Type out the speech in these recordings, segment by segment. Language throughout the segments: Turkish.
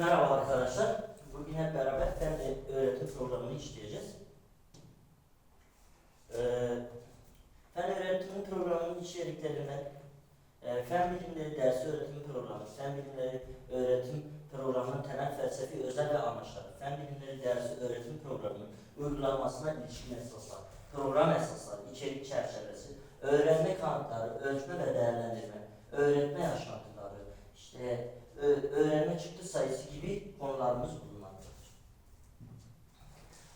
Merhaba arkadaşlar. Bugün hep beraber fen öğretim programını işleyeceğiz. Ee, fen öğretim programının içeriklerine e, fen bilimleri dersi öğretim programı, fen bilimleri öğretim programının temel felsefi özel ve amaçları, fen bilimleri dersi öğretim programının uygulanmasına ilişkin esaslar, program esasları, içerik çerçevesi, öğrenme kanıtları, ölçme ve değerlendirme, öğretme yaşantıları, işte öğrenme çıktı sayısı gibi konularımız bulunmaktadır.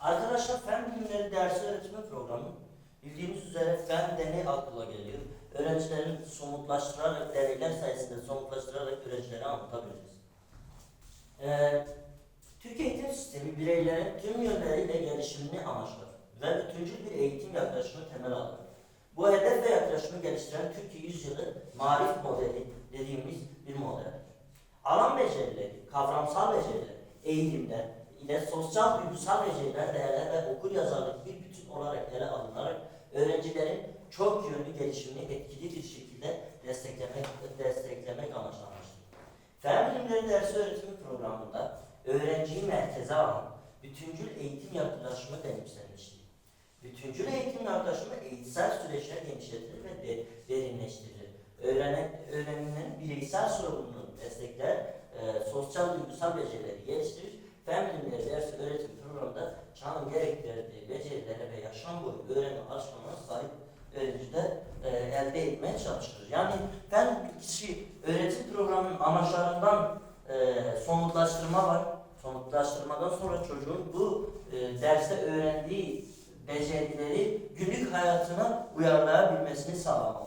Arkadaşlar fen bilimleri dersi öğretme programı bildiğimiz üzere fen deney akla geliyor. Öğrencilerin somutlaştırarak, deneyler sayesinde somutlaştırarak öğrencilere anlatabiliriz. Ee, Türkiye eğitim sistemi bireylerin tüm yönleriyle gelişimini amaçlar ve bütüncül bir eğitim yaklaşımı temel alır. Bu hedef ve yaklaşımı geliştiren Türkiye Yüzyılı Marif Modeli dediğimiz bir modeldir. Alan becerileri, kavramsal beceriler, eğilimler ile sosyal duygusal beceriler, değerler ve okur yazarlık bir bütün olarak ele alınarak öğrencilerin çok yönlü gelişimini etkili bir şekilde desteklemek, desteklemek amaçlanmıştır. Fen bilimleri dersi öğretimi programında öğrenciyi merkeze alan bütüncül eğitim yaklaşımı benimsenmiştir. Bütüncül eğitim yaklaşımı eğitsel süreçler genişletilir ve de, derinleştirilir. Öğrenen, öğreninin bireysel sorumluluğunu destekler, e, sosyal duygusal becerileri geliştirir. Fen bilimleri dersi öğretim programında çağın gerektirdiği becerilere ve yaşam boyu öğrenme alışkanlığına sahip öğrenciler e, elde etmeye çalışılır. Yani fen bilgisi öğretim programının amaçlarından e, somutlaştırma var. Somutlaştırmadan sonra çocuğun bu e, derste öğrendiği becerileri günlük hayatına uyarlayabilmesini lazım.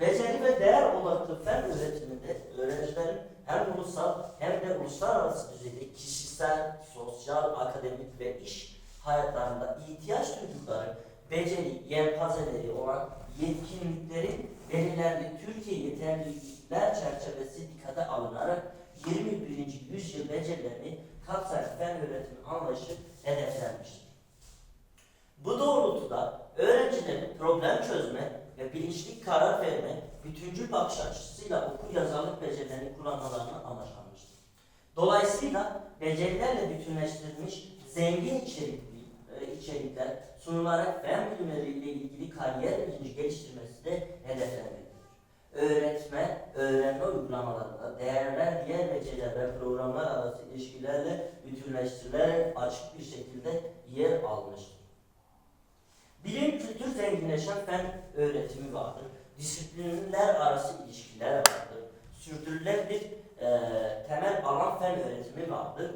Beceri ve değer odaklı fen öğretiminde öğrencilerin hem ulusal hem de uluslararası düzeyde kişisel, sosyal, akademik ve iş hayatlarında ihtiyaç duydukları beceri yelpazeleri olan yetkinliklerin belirlendiği Türkiye yeterlilikler çerçevesi dikkate alınarak 21. yüzyıl becerilerini kapsayan fen öğretimi anlayışı hedeflenmiştir. Bu doğrultuda öğrencilerin problem çözme ve bilinçli karar verme, bütüncül bakış açısıyla okur yazarlık becerilerini kullanmalarını amaçlanmıştır. Dolayısıyla becerilerle bütünleştirilmiş zengin içerikli, e, içerikler sunularak fen bilimleriyle ilgili kariyer bilinci geliştirmesi de hedeflenmektedir. Öğretme, öğrenme uygulamalarında değerler, diğer beceriler ve programlar arası ilişkilerle bütünleştirilerek açık bir şekilde yer almıştır. Bilim kültür zenginleşen fen öğretimi vardır. Disiplinler arası ilişkiler vardır. Sürdürülebilir e, temel alan fen öğretimi vardır.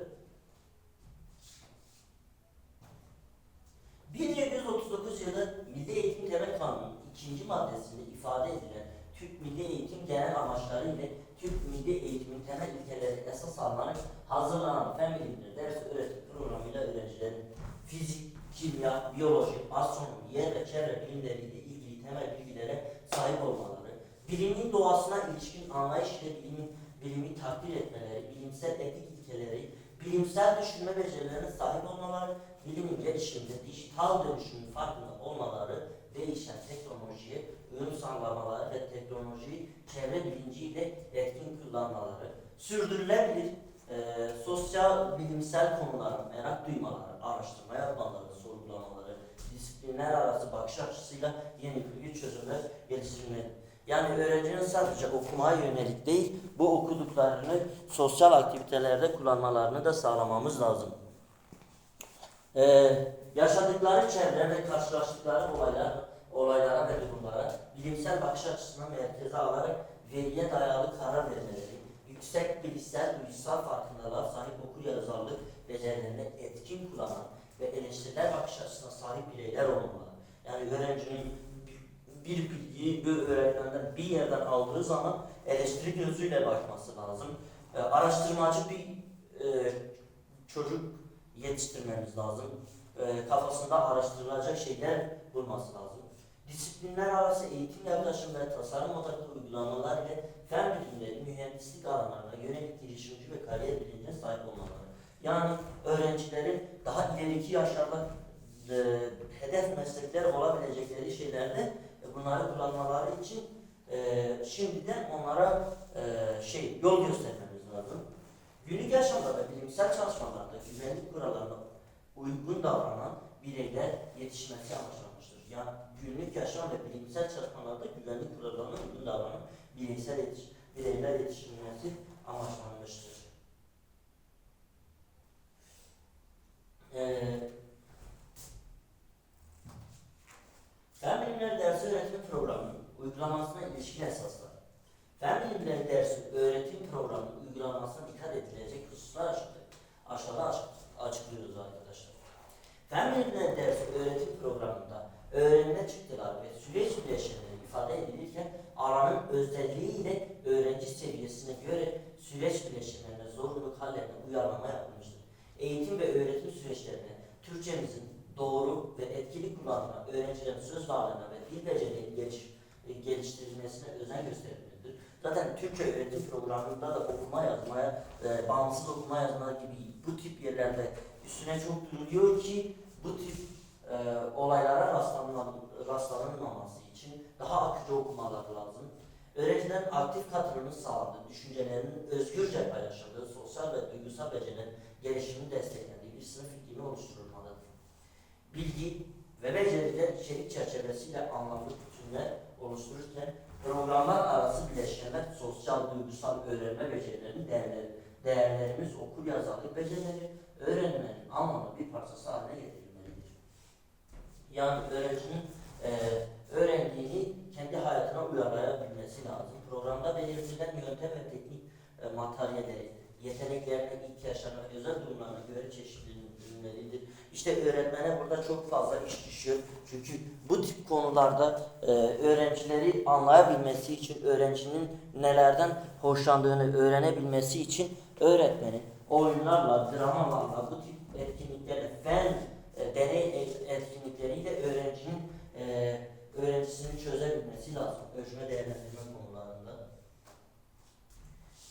1739 yılı Milli Eğitim Temel Kanunu ikinci maddesinde ifade edilen Türk Milli Eğitim genel amaçları ile Türk Milli Eğitimin temel ilkeleri esas alınarak hazırlanan fen bilimleri ders öğretim programıyla öğrencilerin fizik, kimya, biyoloji, astronomi, yer ve çevre bilimleriyle ilgili temel bilgilere sahip olmaları, bilimin doğasına ilişkin anlayış ile bilimin, bilimi takdir etmeleri, bilimsel etik ilkeleri, bilimsel düşünme becerilerine sahip olmaları, bilimin gelişiminde dijital dönüşümün farkında olmaları, değişen teknolojiye uyum sağlamaları ve teknolojiyi çevre bilinciyle etkin kullanmaları, sürdürülebilir e, sosyal bilimsel konulara merak duymaları, araştırma yapmaları, sorgulamaları, disiplinler arası bakış açısıyla yeni bilgi çözümler geliştirmeli. Yani öğrencinin sadece okumaya yönelik değil, bu okuduklarını sosyal aktivitelerde kullanmalarını da sağlamamız lazım. Ee, yaşadıkları çevre ve karşılaştıkları olaylar, olaylara ve durumlara bilimsel bakış açısına merkeze alarak veriye dayalı karar vermeleri, yüksek bilişsel duygusal farkındalığa sahip okur yazarlık becerilerini etkin kullanan ve eleştiriler bakış açısına sahip bireyler olmalı. Yani öğrencinin bir bilgiyi bir öğretmenden bir yerden aldığı zaman eleştiri gözüyle bakması lazım. Ee, araştırmacı bir e, çocuk yetiştirmemiz lazım. Ee, kafasında araştırılacak şeyler bulması lazım. Disiplinler arası eğitim yaklaşım ve tasarım odaklı uygulamalar ile fen bilimleri, mühendislik alanlarına yönelik girişimci ve kariyer bilincine sahip olmaları. Yani öğrencilerin daha ileriki yaşlarda e, hedef meslekler olabilecekleri şeylerde bunları kullanmaları için e, şimdiden onlara e, şey yol göstermemiz lazım. Günlük yaşamda ve bilimsel çalışmalarda güvenlik kurallarına uygun davranan bireyler yetişmesi amaçlanmıştır. Yani günlük yaşam ve bilimsel çalışmalarda güvenlik kurallarına uygun davranan bireysel yetiş, bireyler yetiştirilmesi amaçlanmıştır. Ee, Fen bilimleri dersi öğretim programının uygulamasına ilişkin esaslar. Fen bilimleri dersi öğretim programının uygulamasına dikkat edilecek hususlar aşağıda, aşağıda aç- açıklıyoruz arkadaşlar. Fen bilimleri dersi öğretim programında öğrenme çıktılar ve süreç bileşenleri ifade edilirken alanın özelliği ile öğrenci seviyesine göre süreç bileşenlerine zorunluluk hallerine uyarlama yapılmıştır. Eğitim ve öğretim süreçlerine Türkçemizin doğru ve etkili kullanımına, öğrencilerin söz varlığına ve dil becerilerinin geliş, e, geliştirilmesine özen gösterilmelidir. Zaten Türkçe öğretim programında da okuma yazmaya, e, bağımsız okuma yazma gibi bu tip yerlerde üstüne çok duruluyor ki bu tip e, olaylara rastlanma, rastlanılmaması için daha akıcı okumalar Öğrencilerin aktif katılımını sağladığı, düşüncelerinin özgürce paylaşıldığı, sosyal ve duygusal becerilerin gelişimini desteklendiği bir sınıf iklimi oluşturulmalıdır. Bilgi ve beceriler içerik çerçevesiyle anlamlı bütünler oluştururken programlar arası bileşenler sosyal duygusal öğrenme becerilerinin değerleri, değerlerimiz okul yazarlık becerileri öğrenmenin anlamlı bir parçası haline getirilmelidir. Yani öğrencinin e, öğrendiğini kendi hayatına uyarlayabilmesi lazım. Programda belirtilen yöntem ve teknik e, materyalleri, yeteneklerine, ihtiyaçlarına özel durumlarına göre çeşitlendirilmelidir. İşte öğretmene burada çok fazla iş düşüyor. Çünkü bu tip konularda e, öğrencileri anlayabilmesi için, öğrencinin nelerden hoşlandığını öğrenebilmesi için öğretmenin oyunlarla, dramalarla, bu tip etkinliklerle, fen, e, deney etkinlikleriyle öğrencinin e, öğrencisini çözebilmesi lazım. Ölçme değerlendirme konularında.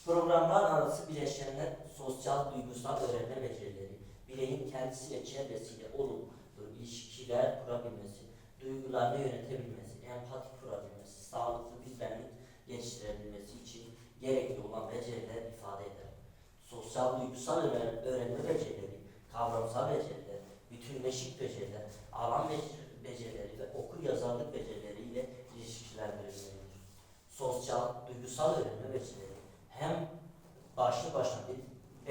Programlar arası bileşenler sosyal, duygusal öğrenme becerileri, bireyin kendisiyle çevresiyle olumlu ilişkiler kurabilmesi, duygularını yönetebilmesi, empati kurabilmesi, sağlıklı bir benlik geliştirebilmesi için gerekli olan beceriler ifade eder. Sosyal duygusal öğren- öğrenme becerileri, kavramsal beceriler, bütünleşik beceriler, alan becer- becerileri ve okur yazarlık becerileriyle ilişkilendirilmelidir. Sosyal, duygusal öğrenme becerileri hem başlı başına bir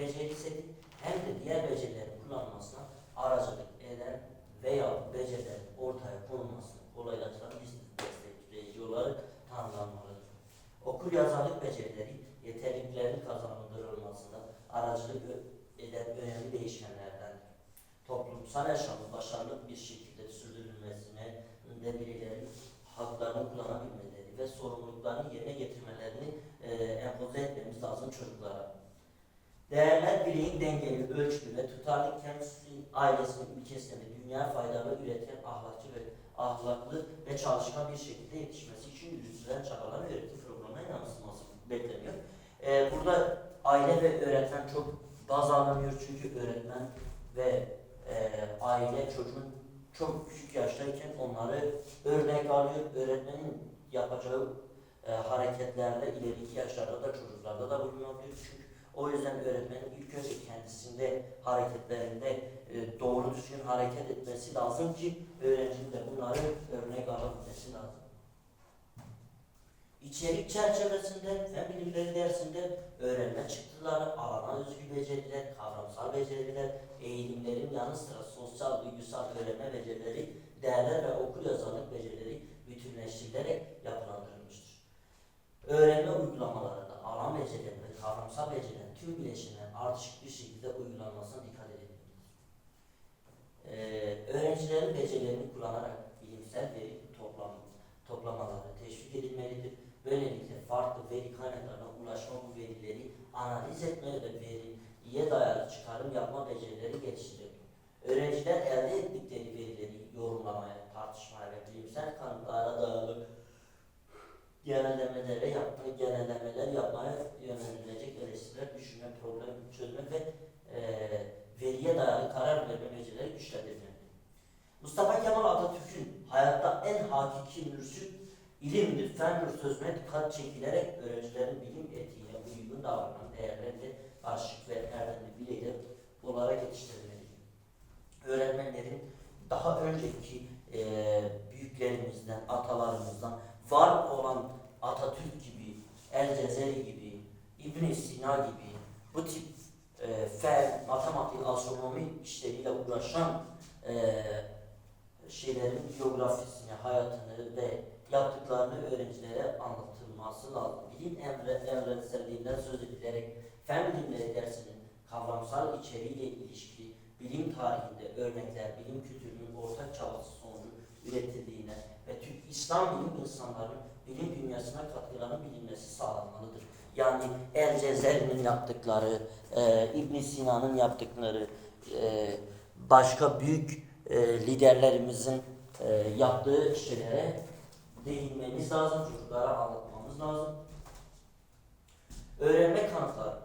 beceri seti hem de diğer becerilerin kullanılmasına aracılık eden veya becerilerin ortaya konulmasını kolaylaştıran bir destekleyici olarak tanımlanmalıdır. Okul yazarlık becerileri yeterliliklerin kazandırılmasında aracılık ö- eden önemli değişkenlerdendir. Toplumsal yaşamın başarılı bir şekilde sürdürülmesine de bireylerin haklarını kullanabilmeleri ve sorumluluklarını yerine getirmelerini e, empoze çocuklara. Değerler bireyin dengeli, ölçülü ve tutarlı kendisi, ailesinin ülkesine ve dünya faydalı üreten ahlakçı ve ahlaklı ve çalışkan bir şekilde yetişmesi için yürütülen çabalar öğretim programına yansıması bekleniyor. Ee, burada aile ve öğretmen çok baz alınıyor çünkü öğretmen ve e, aile çocuğun çok küçük yaştayken onları örnek alıyor. Öğretmenin yapacağı e, hareketlerle ileriki yaşlarda da çocuklarda da bulunabilir. Çünkü o yüzden öğretmenin ilk önce kendisinde hareketlerinde e, doğru düzgün hareket etmesi lazım ki öğrencinin de bunları örnek alabilmesi lazım. İçerik çerçevesinde fen bilimleri dersinde öğrenme çıktıları, alana özgü beceriler, kavramsal beceriler, eğilimlerin yanı sıra sosyal, duygusal öğrenme becerileri, değerler ve okul yazarlık becerileri bütünleştirilerek yapılandırılmıştır. Öğrenme uygulamalarında alan becerileri ve kavramsal becerilerin tüm bileşenlerin ardışık bir şekilde uygulanmasına dikkat edilmelidir. Ee, öğrencilerin becerilerini kullanarak bilimsel veri toplam, toplamaları teşvik edilmelidir. Böylelikle farklı veri kaynaklarına ulaşma bu verileri analiz etme ve veriye dayalı çıkarım yapma becerileri geliştirilir. Öğrenciler elde ettikleri verileri yorumlamaya, tartışmaya ve bilimsel kanıtlara dayalı genellemelere problem çözme ve e, veriye dayalı karar verme becerileri güçlendirme. Mustafa Kemal Atatürk'ün hayatta en hakiki mürşit ilimdir, fendir sözüne dikkat çekilerek öğrencilerin bilim etiğine uygun davranan değerlerle aşık ve erdemli bireyler olarak yetiştirilmeli. Öğretmenlerin daha önceki e, büyüklerimizden, atalarımızdan var olan Atatürk gibi, El Cezeri gibi, ibn Sina gibi, bu tip e, fen, matematik, astronomi işleriyle uğraşan e, şeylerin biyografisini, hayatını ve yaptıklarını öğrencilere anlatılması lazım. Bilim emre, evrenselliğinden söz edilerek fen bilimleri dersinin kavramsal içeriğiyle ilişkili bilim tarihinde örnekler, bilim kültürünün ortak çabası sonucu üretildiğine ve Türk İslam bilim insanların bilim dünyasına katkılarının bilinmesi sağlanmalıdır. Yani El Cezeri'nin yaptıkları, e, ibn Sina'nın yaptıkları, e, başka büyük e, liderlerimizin e, yaptığı şeylere değinmemiz lazım, çocuklara anlatmamız lazım. Öğrenme kanıtları,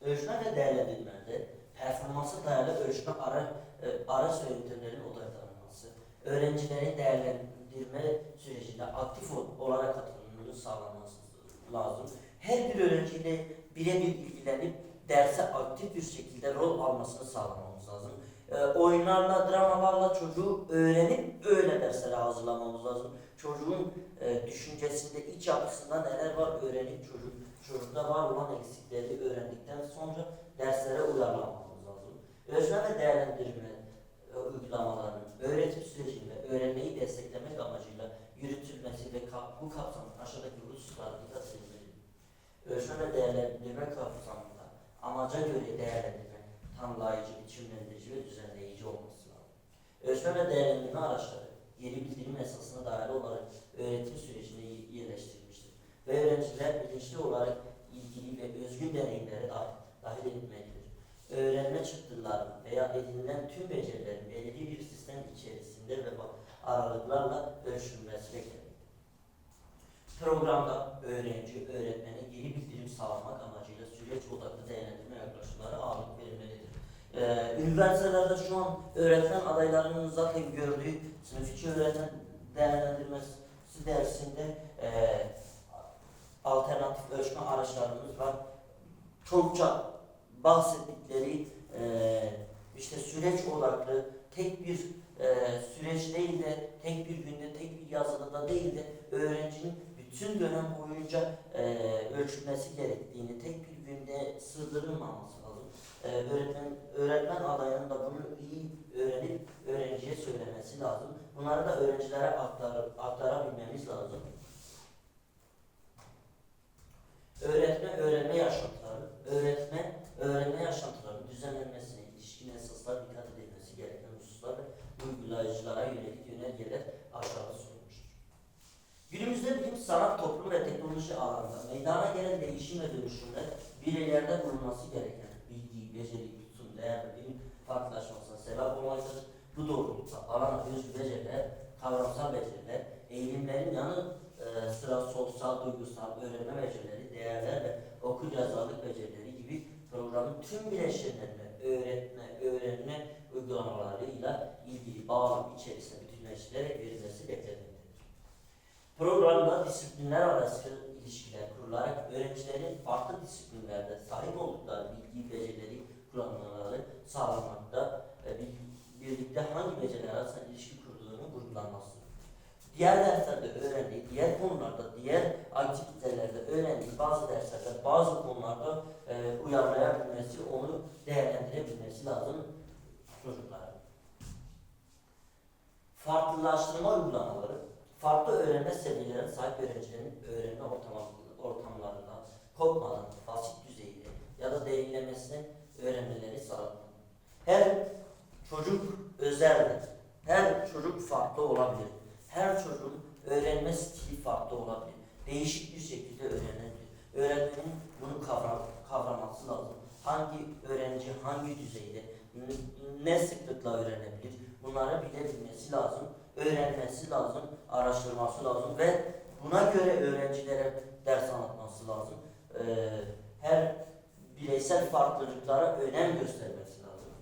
ölçme ve değerlendirmede performansa dayalı ölçme ara, e, araç ve yöntemlerin odaklanılması, öğrencilerin değerlendirme sürecinde aktif ol- olarak katılımının sağlanması lazım. Her bir öğrenciyle birebir ilgilenip derse aktif bir şekilde rol almasını sağlamamız lazım. E, oyunlarla, dramalarla çocuğu öğrenip öyle derslere hazırlamamız lazım. Çocuğun e, düşüncesinde, iç yapısında neler var öğrenip çocuk çocukta var olan eksikleri öğrendikten sonra derslere uyarlamamız lazım. Ölçme ve değerlendirme e, uygulamalarının öğretim sürecinde öğrenmeyi desteklemek amacıyla yürütülmesi ve bu kapsamda aşağıdaki. Ölçme ve değerlendirme kapsamında amaca göre değerlendirme, tanımlayıcı, biçimlendirici ve düzenleyici olması lazım. Ölçme ve değerlendirme araçları geri bildirim esasına dayalı olarak öğretim sürecine yerleştirilmiştir ve öğrenciler bilinçli olarak ilgili ve özgün deneyimlere dahil, dahil. Öğrenme çıktılarının veya edinilen tüm becerilerin belirli bir sistem içerisinde ve aralıklarla ölçülmesi beklenir. Programda öğrenci, öğretmene geri bildirim sağlamak amacıyla süreç odaklı değerlendirme yaklaşımları ağırlık verilmelidir. Ee, üniversitelerde şu an öğretmen adaylarının zaten gördüğü sınıf içi öğretmen değerlendirmesi dersinde e, alternatif ölçme araçlarımız var. Çokça bahsettikleri e, işte süreç odaklı tek bir e, süreç değil de tek bir günde tek bir yazılıda değil de öğrencinin bütün dönem boyunca e, ölçülmesi gerektiğini tek bir günde sığdırılmaması lazım. E, öğretmen öğretmen adayının da bunu iyi öğrenip öğrenciye söylemesi lazım. Bunları da öğrencilere aktar, aktarabilmemiz lazım. Öğretme, öğrenme yaşantıları, öğretme, öğrenme yaşantılarının düzenlenmesine ilişkin esaslar dikkat edilmesi gereken hususlar ve uygulayıcılara yönelik yönergeler aşağıda sunulmuştur. Günümüzde bilim, sanat, toplum ve teknoloji alanında meydana gelen değişim ve dönüşümler bireylerde bulunması gereken bilgi, beceri, tutum, değer ve bilim farklılaşmasına sebep olmaktadır. Bu doğrultuda alana özgü beceriler, kavramsal beceriler, eğilimlerin yanı e, sıra sosyal, duygusal, öğrenme becerileri, değerler ve okur yazarlık becerileri gibi programın tüm bileşenlerine öğretme, öğrenme uygulamalarıyla ilgili bağlam içerisinde bütünleştirilerek verilmesi beklenmektedir. Programda disiplinler arası ilişkiler kurularak öğrencilerin farklı disiplinlerde sahip oldukları bilgi, becerileri kullanmaları sağlanmakta ve bir- birlikte hangi beceriler arasında ilişki kurduğunu vurgulanması. Diğer derslerde öğrendiği, diğer konularda, diğer aktivitelerde öğrendiği bazı derslerde, bazı konularda e, uyarlayabilmesi, onu değerlendirebilmesi lazım çocuklara. Farklılaştırma uygulamaları, farklı öğrenme seviyelerine sahip öğrencilerin öğrenme ortam- ortamlarında kopmadan basit düzeyde ya da derinlemesine öğrenmeleri sağlanmalı. Her çocuk özeldir. Her çocuk farklı olabilir. Her çocuğun öğrenme stili farklı olabilir. Değişik bir şekilde öğrenebilir. Öğretmenin bunu kavram, kavraması lazım. Hangi öğrenci hangi düzeyde, ne sıklıkla öğrenebilir bunları bilebilmesi lazım. Öğrenmesi lazım, araştırması lazım ve buna göre öğrencilere ders anlatması lazım. Ee, her bireysel farklılıklara önem göstermesi lazım.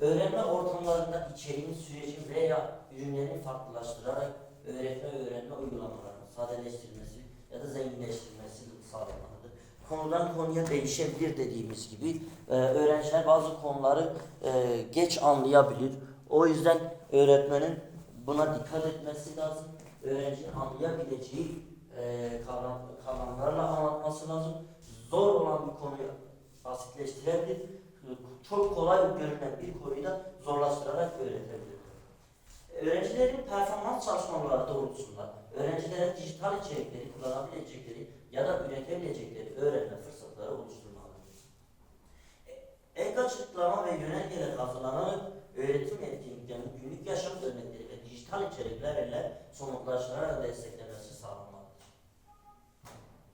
Öğrenme ortamlarında içeriğin, sürecin veya ürünlerin farklılaştırarak öğretme öğrenme uygulamalarının sadeleştirilmesi ya da zenginleştirilmesi sağlanmalıdır. Konudan konuya değişebilir dediğimiz gibi e, öğrenciler bazı konuları e, geç anlayabilir. O yüzden öğretmenin buna dikkat etmesi lazım. Öğrencinin anlayabileceği e, kavram, kavramlarla anlatması lazım. zor olan bir konuyu basitleştirebilir. Çok kolay görünen bir konuyu da zorlaştırarak öğretebilir. Öğrencilerin performans çalışmaları doğrultusunda öğrencilere dijital içerikleri kullanabilecekleri ya da üretebilecekleri öğrenme fırsatları oluşturmalıdır. Ek açıklama ve yönergeler hazırlanarak öğretim etkinliklerinin günlük yaşam örnekleri ve dijital içerikler ile somutlaştırarak desteklenmesi sağlanmalıdır.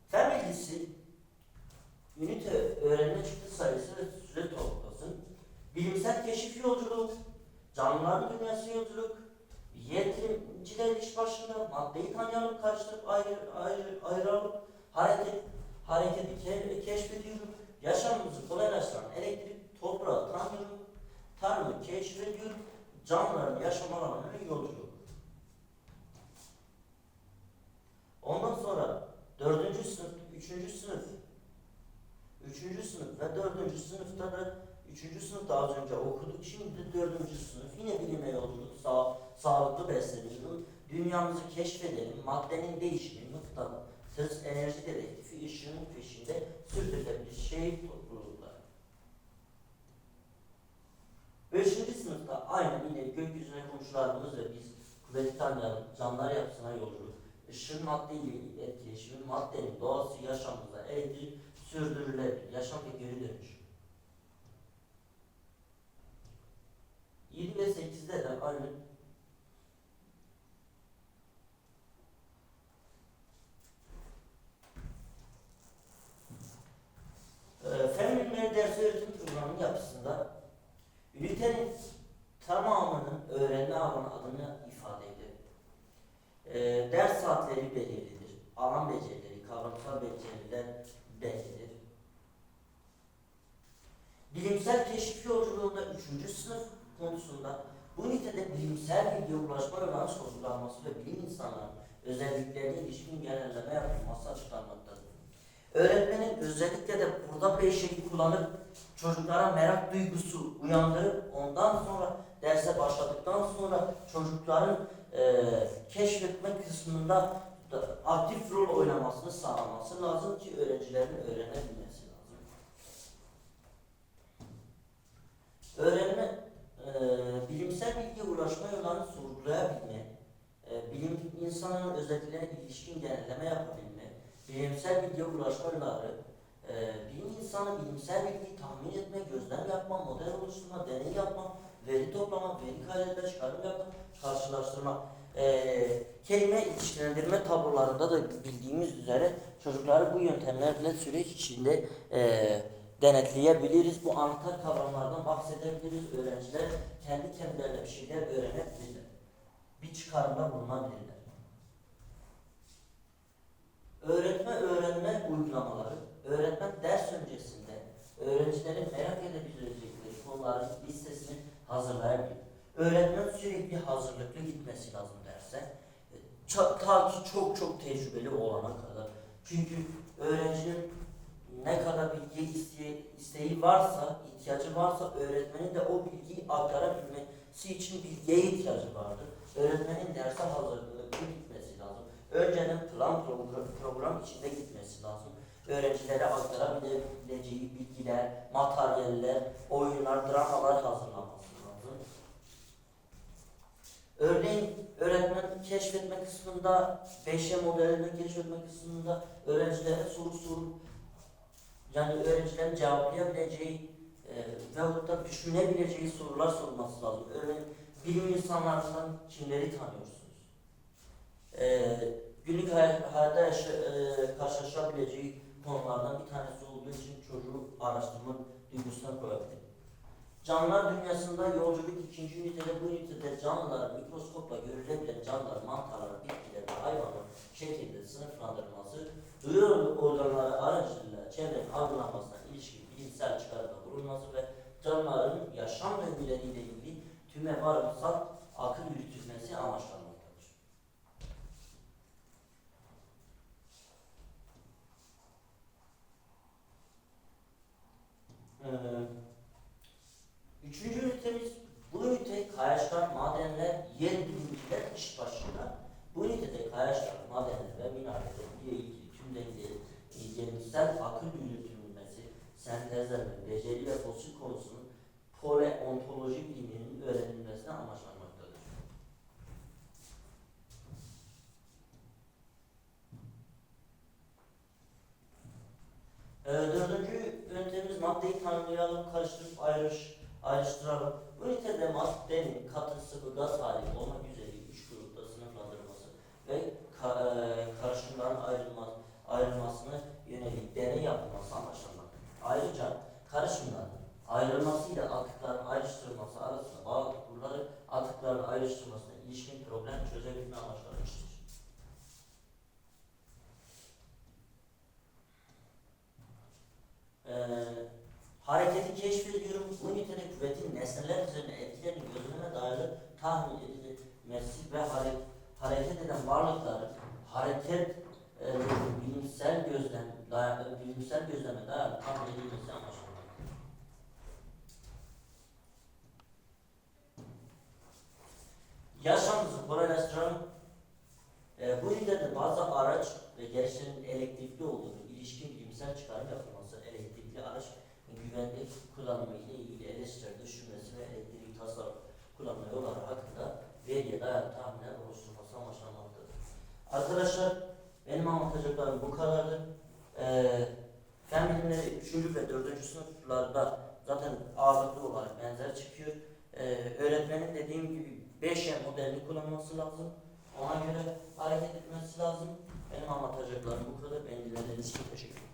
Fen bilgisi, ünite öğrenme çıktı sayısı ve süre toplasın, bilimsel keşif yolculuk, canlıların dünyası yolculuk, yetimciler iş başında maddeyi tanıyalım, karıştırıp ayrı, ayrı, ayıralım, hareket, hareketi ke- keşfediyorum, yaşamımızı kolaylaştıran elektrik, toprağı tanıyorum, tarımı keşfediyorum, canlıların yaşam alanlarına yolculuk. Ondan sonra dördüncü sınıf, üçüncü sınıf, üçüncü sınıf ve dördüncü sınıfta da üçüncü sınıfta az önce okuduk. Şimdi dördüncü sınıf yine bilime yolculuk, sağ, sağlıklı beslenelim, dünyamızı keşfedelim, maddenin değişimi, mıknatıs, enerji dedektifi, ışığın peşinde sürdürülebilir şehir toplulukları. Beşinci sınıfta aynı yine gökyüzüne komşularımız ve biz kuvveti tanıyalım, canlılar yapısına yolculuk, ışığın madde ile etkileşimi, maddenin doğası yaşamımıza elektrik sürdürülebilir, yaşam ve geri dönüş. 7 ve 8'de de aynı Ee, Fen bilimleri dersi öğretim programının yapısında ünitenin tamamının öğrenme alanı adını ifade eder. Ee, ders saatleri belirlidir. Alan becerileri, kavramsal beceriler belirlidir. Bilimsel keşif yolculuğunda 3. sınıf konusunda bu ünitede bilimsel bilgiye ulaşma yollarının sorgulanması ve bilim insanlarının özelliklerine ilişkin genelleme yapılması açıklanmaktadır. Öğretmenin özellikle de burada bir şeyi kullanıp çocuklara merak duygusu uyandırıp ondan sonra derse başladıktan sonra çocukların eee keşfetme kısmında da aktif rol oynamasını sağlaması lazım ki öğrencilerin öğrenebilmesi lazım. Öğrenme, eee, bilimsel bilgiye ulaşma yollarını sorgulayabilme, eee, bilim insanının özelliklerine ilişkin genelleme yapabilme, bilimsel bilgiye ulaşma yolları, eee, bilim insanı bilimsel bilgiyi tahmin etme, gözlem yapma, model oluşturma, deney yapma, veri toplama, veri kaydetme, çıkarım yapma, karşılaştırma. Eee, kelime ilişkilendirme tablolarında da bildiğimiz üzere çocukları bu yöntemlerle süreç içinde eee, denetleyebiliriz. Bu anahtar kavramlardan bahsedebiliriz. Öğrenciler kendi kendilerine bir şeyler öğrenebilirler. Bir çıkarımda bulunabilirler. Öğretme öğrenme uygulamaları, öğretmen ders öncesinde öğrencilerin merak edebilecekleri konuların listesini hazırlayabilir. Öğretmen sürekli hazırlıklı gitmesi lazım derse. Ça- Ta ki çok çok tecrübeli olana kadar. Çünkü öğrencinin ne kadar bilgi isteye, isteği varsa, ihtiyacı varsa öğretmenin de o bilgiyi aktarabilmesi için bilgiye ihtiyacı vardır. Öğretmenin derse hazırlıklı gitmesi lazım. Önceden plan program, içinde gitmesi lazım. Öğrencilere aktarabileceği bilgiler, materyaller, oyunlar, dramalar hazırlaması. Örneğin öğretmen keşfetme kısmında, 5 modelini keşfetme kısmında öğrencilere soru sorup yani öğrencilerin cevaplayabileceği e, veyahut da düşünebileceği sorular sorması lazım. Örneğin bilim insanlarından kimleri tanıyorsunuz? E, günlük hay- hayatta yaşa, e, karşılaşabileceği konulardan bir tanesi olduğu için çocuğu araştırma duygusuna koyabilir. Canlılar dünyasında yolculuk ikinci ünitede bu ünitede canlıların mikroskopla görülebilen canlılar, mantarlar, bitkiler ve hayvanlar şekilde sınıflandırılması, duyu organları aracılığıyla çevrenin algılanmasına ilişkin bilimsel çıkarımda bulunması ve canlıların yaşam döngüleriyle ilgili tüme varımsal akıl yürütülmesi amaçlanmaktadır. Ee, Üçüncü ünitemiz bu ünite kayaçlar, madenler, yer bilimciler iş başında. Bu ünitede kayaçlar, madenler ve minareler ile ilgili tüm dengeleri, ilgilenmişler bilimsel akıl yürütülmesi, sentezleme, beceri ve fosil konusunun paleontoloji biliminin öğrenilmesine amaçlanmaktadır. Ee, dördüncü yöntemimiz maddeyi tanımlayalım, karıştırıp ayrış, ayrıştıralım. Ünitede maddenin katı, sıvı, gaz hali olmak üzere üç grupta sınıflandırılması ve e, karışımların ayrılma, ayrılmasına yönelik deney yapılması amaçlanmaktadır. Ayrıca karışımların ayrılmasıyla atıkların ayrıştırılması arasında bağlı kurularak atıkların ayrıştırılmasına ilişkin problem çözebilme amaçlanmıştır. Ee, hareketi keşfediyorum. Bu ünitede kuvvetin nesneler üzerine etkilerinin gözleme dayalı tahmin edilmesi ve hare, hareket eden varlıkların hareket e, bilimsel gözlem dayalı, bilimsel gözleme dayalı tahmin edilmesi amaçlanmaktadır. Yaşamımızı kolaylaştıran e, bu ünitede bazı araç ve gereçlerin elektrikli olduğunu, ilişkin bilimsel çıkarım yapılması, elektrikli araç güvenli kullanımı ile ilgili eleştiri düşünmesi ve elektrikli tasarruf kullanma yolları hakkında veriye dayalı tahminler oluşturulması amaçlanmaktadır. Arkadaşlar benim anlatacaklarım bu kadardı. Ee, fen bilimleri 3. ve 4. sınıflarda zaten ağırlıklı olarak benzer çıkıyor. Ee, öğretmenin dediğim gibi 5 modelini kullanması lazım. Ona göre hareket etmesi lazım. Benim anlatacaklarım bu kadar. Beni dinlediğiniz için teşekkür ederim.